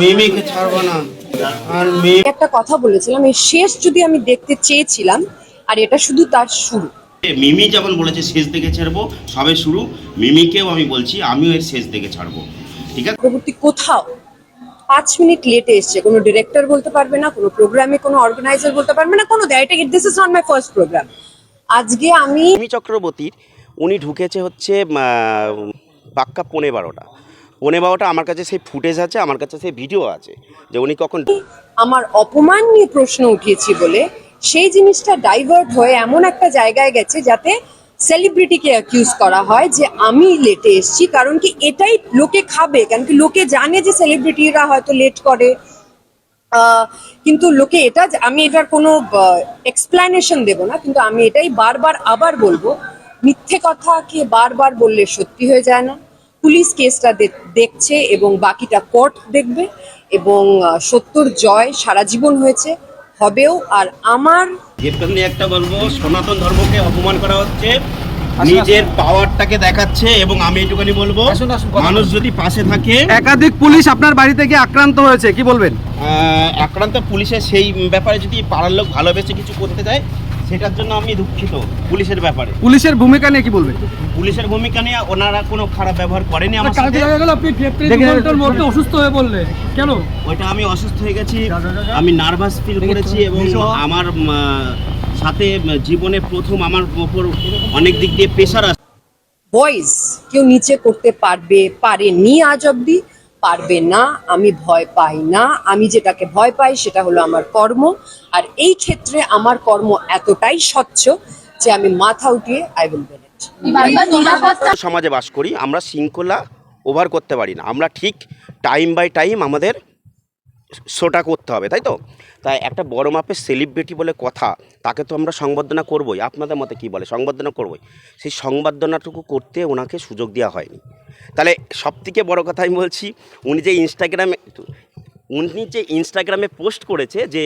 মিমিকে ছাড়বো না। আর মিমি একটা কথা বলেছিলাম এই শেষ যদি আমি দেখতে চেয়েছিলাম আর এটা শুধু তার শুরু। মিমি যেমন বলেছে শেষ দিকে ছাড়বো সবে শুরু। মিমিকেও আমি বলছি আমিও এর শেষ দিকে ছাড়বো। ঠিক আছে? চক্রবর্তী কোথাও পাঁচ মিনিট লেটে এসছে। কোনো ডিরেক্টর বলতে পারবে না কোনো প্রোগ্রামে কোনো অর্গানাইজার বলতে পারবে না কোনো দেয় this is not my first program আজকে আমি মিমি চক্রবর্তীর উনি ঢুকেছে হচ্ছে পাক্কা পৌনে বারোটা। পৌনে বারোটা আমার কাছে সেই ফুটেজ আছে, আমার কাছে সেই ভিডিও আছে, যে উনি কখন আমার অপমান নিয়ে প্রশ্ন উঠিয়েছি বলে সেই জিনিসটা ডাইভার্ট হয়ে এমন একটা জায়গায় গেছে যাতে সেলিব্রিটিকে অ্যাকিউজ করা হয় যে আমি লেটে এসেছি, কারণ কি এটাই লোকে খাবে, কারণ কি লোকে জানে যে সেলিব্রিটিরা হয়তো লেট করে। কিন্তু লোকে এটা, আমি এটার কোনো এক্সপ্লানেশন দেব না, কিন্তু আমি এটাই বারবার আবার বলব, মিথ্যে কথা কে বারবার বললে সত্যি হয়ে যায় না। পুলিশ কেসটা দেখছে এবং বাকিটা কোর্ট দেখবে এবং সত্যর জয় সারা জীবন হয়েছে হবেও। আর আমার একটা বলব সনাতন ধর্মকে অপমান করা হচ্ছে নিজের পাওয়ারটাকে দেখাচ্ছে এবং আমি এটুখানি বলব মানুষ যদি পাশে থাকে একাধিক পুলিশ আপনার বাড়িতে গিয়ে আক্রান্ত হয়েছে কি বলবেন? আহ, আক্রান্ত পুলিশের সেই ব্যাপারে যদি পাড়ার লোক ভালোবেসে কিছু করতে যায় সেটার জন্য আমি দুঃখিত পুলিশের ব্যাপারে। পুলিশের ভূমিকা নিয়ে কি বলবেন পুলিশের ভূমিকা নিয়ে ওনারা কোনো খারাপ ব্যবহার করেনি আমার সাথে। দেখা গেল আপনি ঘণ্টার মধ্যে অসুস্থ হয়ে বললেন কেন? ওইটা আমি অসুস্থ হয়ে গেছি আমি নার্ভাস ফিল করেছি এবং আমার সাথে জীবনে প্রথম আমার ওপর অনেক দিক দিয়ে প্রেশার আসে। ভয়েস কেউ নিচে করতে পারবে পারেনি আজ অব্দি পারবে না, আমি ভয় পাই না। আমি যেটাকে ভয় পাই সেটা হলো আমার কর্ম। আর এই ক্ষেত্রে আমার কর্ম এতটাই স্বচ্ছ যে আমি মাথা উঠিয়ে আই উইল সমাজে বাস করি, আমরা শৃঙ্খলা ওভার করতে পারি না। আমরা ঠিক টাইম বাই টাইম আমাদের শোটা করতে হবে, তাই তো? তাই একটা বড় মাপের সেলিব্রিটি বলে কথা, তাকে তো আমরা সংবর্ধনা করবই। আপনাদের মতে কি বলে? সংবর্ধনা করবই। সেই সংবর্ধনাটুকু করতে ওনাকে সুযোগ দেওয়া হয়নি। তাহলে সবথেকে বড় কথা আমি বলছি উনি যে ইনস্টাগ্রামে উনি যে ইনস্টাগ্রামে পোস্ট করেছে যে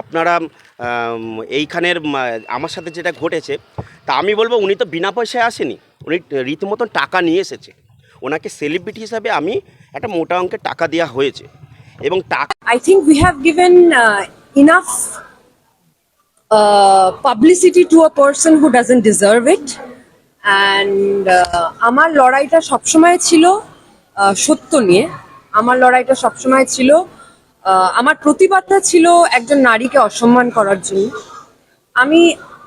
আপনারা এইখানের আমার সাথে যেটা ঘটেছে তা আমি বলব উনি তো বিনা পয়সায় আসেনি। উনি রীতিমতন টাকা নিয়ে এসেছে। ওনাকে সেলিব্রিটি হিসাবে আমি একটা মোটা অঙ্কের টাকা দেওয়া হয়েছে। এবং টাকা I think we have given uh, enough uh, publicity to a person who doesn't And uh, আমার লড়াইটা সবসময় ছিল uh, সত্য নিয়ে। আমার লড়াইটা সবসময় ছিল uh, আমার প্রতিবাদটা ছিল একজন নারীকে অসম্মান করার জন্য। আমি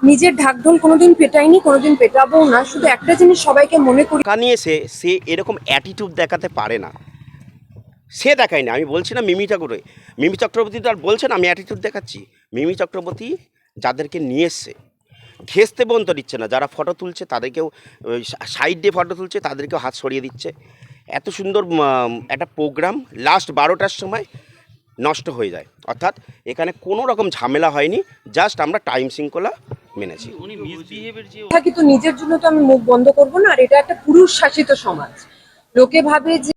নিজের ঢাকঢোল কোনোদিন পেটাইনি কোনোদিন পেটাবো না শুধু একটা জিনিস সবাইকে মনে করি নিয়ে সে এরকম অ্যাটিটিউড দেখাতে পারে না। সে দেখায় না আমি বলছি না মিমি ঠাকুরে মিমি চক্রবর্তী তো আর বলছে না আমি অ্যাটিটিউড দেখাচ্ছি। মিমি চক্রবর্তী যাদেরকে নিয়ে এসছে ঘেসতে পর্যন্ত দিচ্ছে না। যারা ফটো তুলছে তাদেরকেও সাইড দিয়ে ফটো তুলছে তাদেরকেও হাত সরিয়ে দিচ্ছে। এত সুন্দর একটা প্রোগ্রাম লাস্ট বারোটার সময় নষ্ট হয়ে যায়। অর্থাৎ এখানে কোনো রকম ঝামেলা হয়নি জাস্ট আমরা টাইম শৃঙ্খলা মেনেছি। থাকি তো নিজের জন্য তো আমি মুখ বন্ধ করব না আর এটা একটা পুরুষ শাসিত সমাজ। লোকে ভাবে যে